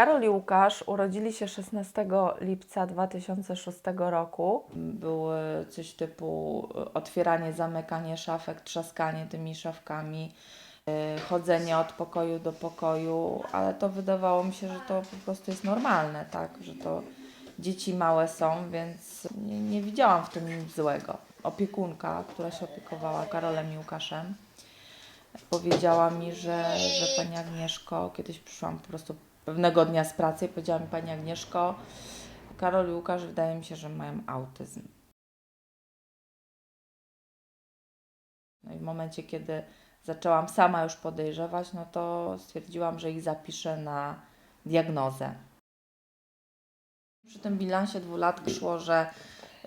Karol i Łukasz urodzili się 16 lipca 2006 roku. Było coś typu e, otwieranie, zamykanie szafek, trzaskanie tymi szafkami, e, chodzenie od pokoju do pokoju, ale to wydawało mi się, że to po prostu jest normalne, tak, że to dzieci małe są, więc nie, nie widziałam w tym nic złego. Opiekunka, która się opiekowała Karolem i Łukaszem, powiedziała mi, że, że Pani Agnieszko, kiedyś przyszłam po prostu pewnego dnia z pracy i powiedziała mi Pani Agnieszko, Karol i Łukasz wydaje mi się, że mają autyzm. No i w momencie, kiedy zaczęłam sama już podejrzewać, no to stwierdziłam, że ich zapiszę na diagnozę. Przy tym bilansie dwulatki szło, że,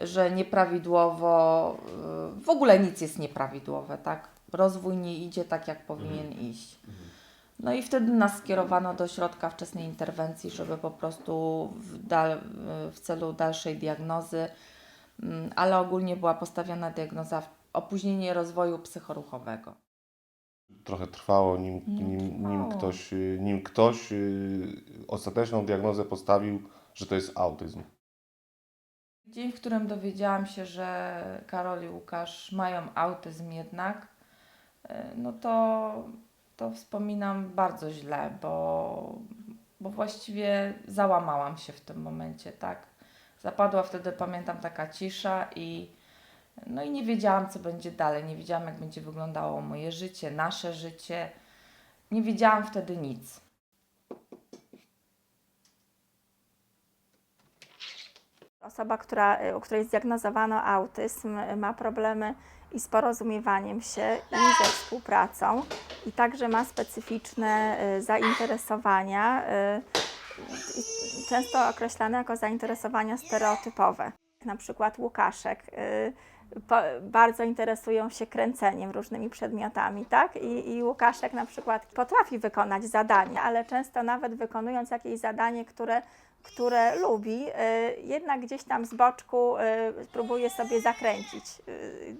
że nieprawidłowo, w ogóle nic jest nieprawidłowe, tak? Rozwój nie idzie tak, jak powinien iść. No i wtedy nas skierowano do środka wczesnej interwencji, żeby po prostu w, dal, w celu dalszej diagnozy, mm, ale ogólnie była postawiona diagnoza opóźnienie rozwoju psychoruchowego. Trochę trwało, nim, nim, nim trwało. ktoś, y, nim ktoś y, ostateczną diagnozę postawił, że to jest autyzm. Dzień, w którym dowiedziałam się, że Karol i Łukasz mają autyzm jednak, y, no to, to wspominam bardzo źle, bo, bo właściwie załamałam się w tym momencie, tak. Zapadła wtedy, pamiętam, taka cisza i no i nie wiedziałam, co będzie dalej, nie wiedziałam, jak będzie wyglądało moje życie, nasze życie. Nie wiedziałam wtedy nic. Osoba, która, u której zdiagnozowano autyzm, ma problemy i z porozumiewaniem się, i ze współpracą, i także ma specyficzne y, zainteresowania, y, często określane jako zainteresowania stereotypowe. Na przykład Łukaszek. y, bardzo interesują się kręceniem różnymi przedmiotami, tak? I, I Łukaszek na przykład potrafi wykonać zadanie, ale często nawet wykonując jakieś zadanie, które które lubi, y, jednak gdzieś tam z boczku y, próbuje sobie zakręcić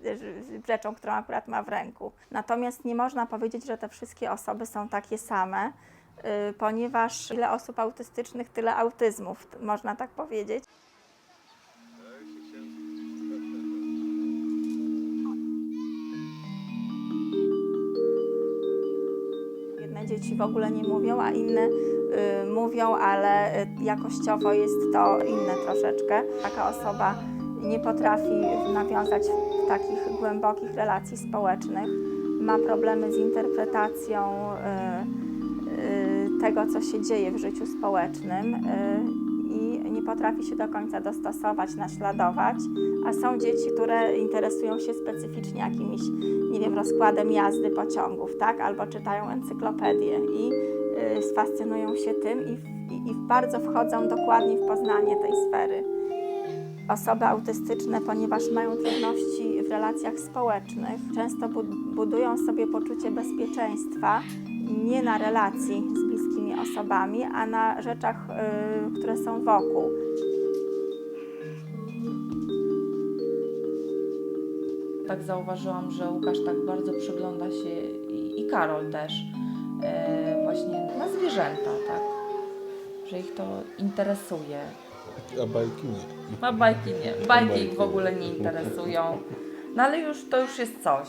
y, rzeczą, którą akurat ma w ręku. Natomiast nie można powiedzieć, że te wszystkie osoby są takie same, ponieważ ile osób autystycznych, tyle autyzmów, można tak powiedzieć. Jedne dzieci w ogóle nie mówią, a inne mówią, ale y, jakościowo jest to inne troszeczkę. Taka osoba nie potrafi nawiązać takich głębokich relacji społecznych, ma problemy z interpretacją y, y, tego, co się dzieje w życiu społecznym. y, I nie potrafi się do końca dostosować, naśladować, a są dzieci, które interesują się specyficznie jakimiś nie wiem, rozkładem jazdy pociągów, tak? Albo czytają encyklopedię i sfascynują się tym i, i, i bardzo wchodzą dokładnie w poznanie tej sfery. Osoby autystyczne, ponieważ mają trudności w relacjach społecznych, często bud- budują sobie poczucie bezpieczeństwa nie na relacji z bliskimi osobami, a na rzeczach, y, które są wokół. tak zauważyłam, że Łukasz tak bardzo przygląda się i, i Karol też właśnie na zwierzęta, tak? Że ich to interesuje. A bajki nie. A bajki nie, bajki ich w ogóle nie interesują. No ale już to już jest coś.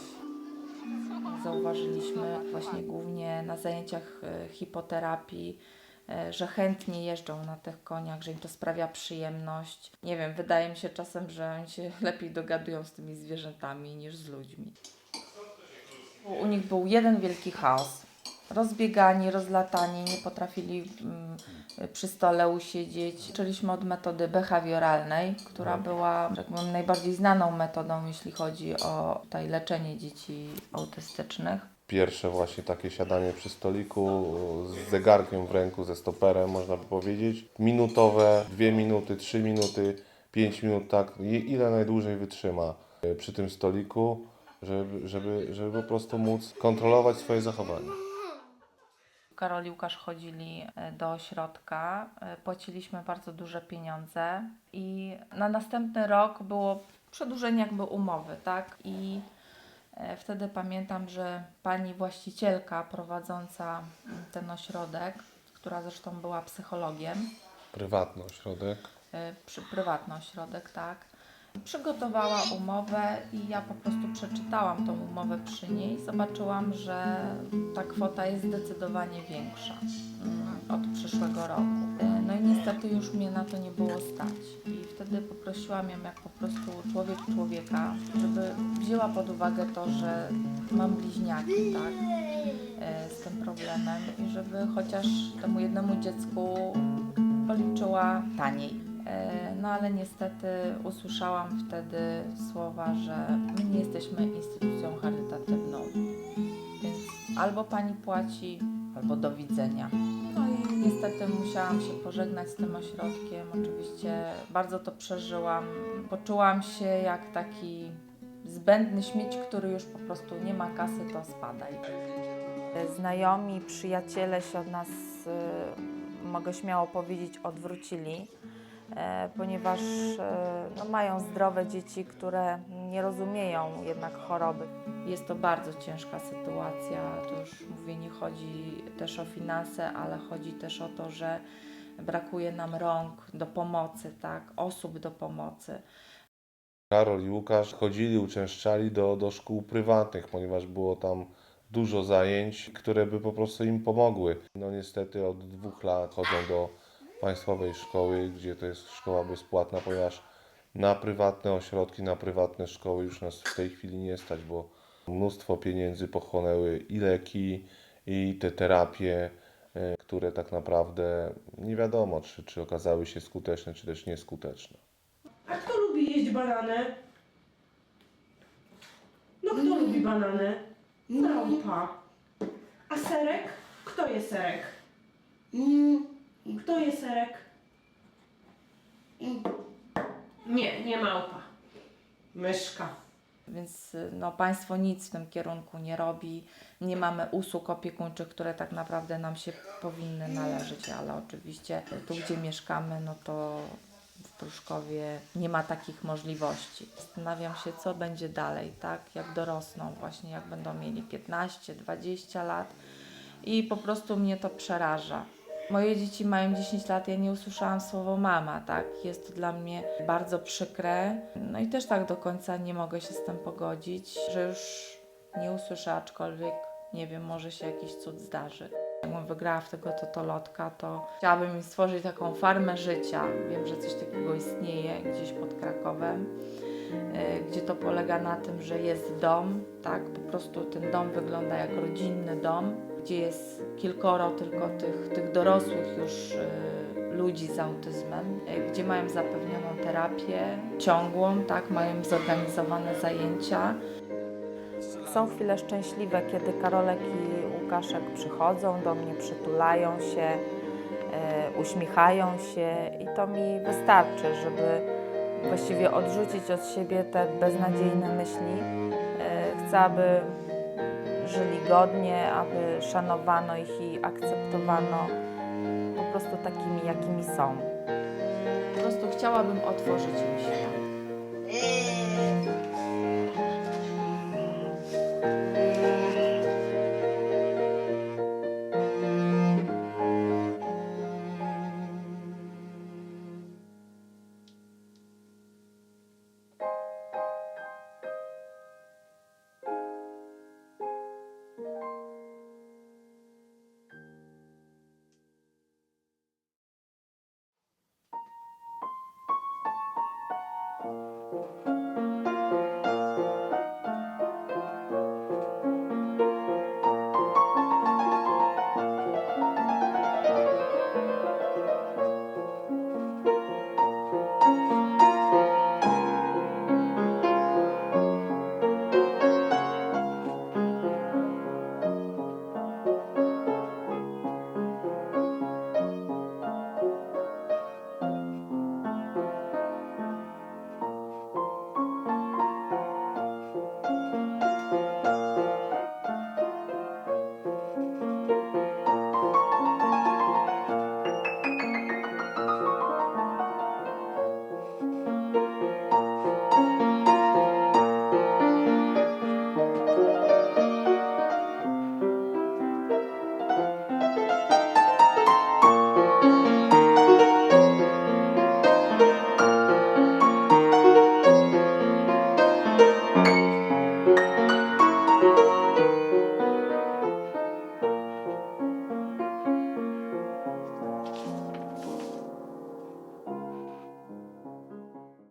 Zauważyliśmy właśnie głównie na zajęciach e, hipoterapii, e, że chętnie jeżdżą na tych koniach, że im to sprawia przyjemność. Nie wiem, wydaje mi się czasem, że oni się lepiej dogadują z tymi zwierzętami niż z ludźmi. U nich był jeden wielki chaos. Rozbiegani, rozlatani, nie potrafili mm, przy stole usiedzieć. Zaczęliśmy od metody behawioralnej, która była tak powiem, najbardziej znaną metodą, jeśli chodzi o tutaj leczenie dzieci autystycznych. Pierwsze właśnie takie siadanie przy stoliku z zegarkiem w ręku, ze stoperem, można by powiedzieć. Minutowe, dwie minuty, trzy minuty, pięć minut, tak, ile najdłużej wytrzyma e, przy tym stoliku, żeby, żeby, żeby po prostu móc kontrolować swoje zachowanie. Karol i Łukasz chodzili e, do ośrodka, e, płaciliśmy bardzo duże pieniądze i na następny rok było przedłużenie jakby umowy, tak? I e, wtedy pamiętam, że pani właścicielka prowadząca ten ośrodek, która zresztą była psychologiem, Prywatny ośrodek. prywatny ośrodek, tak. Przygotowała umowę i ja po prostu przeczytałam tą umowę przy niej. Zobaczyłam, że ta kwota jest zdecydowanie większa mm, od przyszłego roku. No i niestety już mnie na to nie było stać. I wtedy poprosiłam ją jak po prostu człowiek człowieka, żeby wzięła pod uwagę to, że mam bliźniaki, tak, y, z tym problemem i żeby chociaż temu jednemu dziecku policzyła taniej. E, No ale niestety usłyszałam wtedy słowa, że my nie jesteśmy instytucją charytatywną, więc albo pani płaci, albo do widzenia. No i niestety musiałam się pożegnać z tym ośrodkiem. Oczywiście bardzo to przeżyłam. Poczułam się jak taki zbędny śmieć, który już po prostu nie ma kasy, to spadaj. Znajomi, przyjaciele się od nas, y, mogę śmiało powiedzieć, odwrócili, ponieważ e, no, mają zdrowe dzieci, które nie rozumieją jednak choroby. Jest to bardzo ciężka sytuacja. To już mówię, nie chodzi też o finanse, ale chodzi też o to, że brakuje nam rąk do pomocy, tak, osób do pomocy. Karol i Łukasz chodzili, uczęszczali do, do szkół prywatnych, ponieważ było tam dużo zajęć, które by po prostu im pomogły. No niestety od dwóch lat chodzą do państwowej szkoły, gdzie to jest szkoła bezpłatna, ponieważ na prywatne ośrodki, na prywatne szkoły już nas w tej chwili nie stać, bo mnóstwo pieniędzy pochłonęły i leki, i te terapie, e, które tak naprawdę nie wiadomo, czy, czy okazały się skuteczne, czy też nieskuteczne. A kto lubi jeść banany? No kto lubi banany? Małpa. A serek? Kto je serek? Kto je serek? Nie, nie małpa. Myszka. Więc y, no, państwo nic w tym kierunku nie robi. Nie mamy usług opiekuńczych, które tak naprawdę nam się powinny należeć, ale oczywiście tu, gdzie mieszkamy, no to w Pruszkowie nie ma takich możliwości. Zastanawiam się, co będzie dalej, tak? Jak dorosną, właśnie jak będą mieli 15, 20 lat i po prostu mnie to przeraża. Moje dzieci mają 10 lat, ja nie usłyszałam słowo mama, tak? Jest to dla mnie bardzo przykre. No i też tak do końca nie mogę się z tym pogodzić, że już nie usłyszę, aczkolwiek nie wiem, może się jakiś cud zdarzy. Jakbym wygrała w tego totolotka, to chciałabym im stworzyć taką farmę życia. Wiem, że coś takiego istnieje gdzieś pod Krakowem, gdzie to polega na tym, że jest dom, tak? Po prostu ten dom wygląda jak rodzinny dom, gdzie jest kilkoro tylko tych, tych dorosłych już e, ludzi z autyzmem, e, gdzie mają zapewnioną terapię ciągłą, tak? Mają zorganizowane zajęcia. Są chwile szczęśliwe, kiedy Karolek i Łukaszek przychodzą do mnie, przytulają się, e, uśmiechają się i to mi wystarczy, żeby właściwie odrzucić od siebie te beznadziejne myśli. E, chcę, aby żyli godnie, aby szanowano ich i akceptowano po prostu takimi, jakimi są. Po prostu chciałabym otworzyć im świat.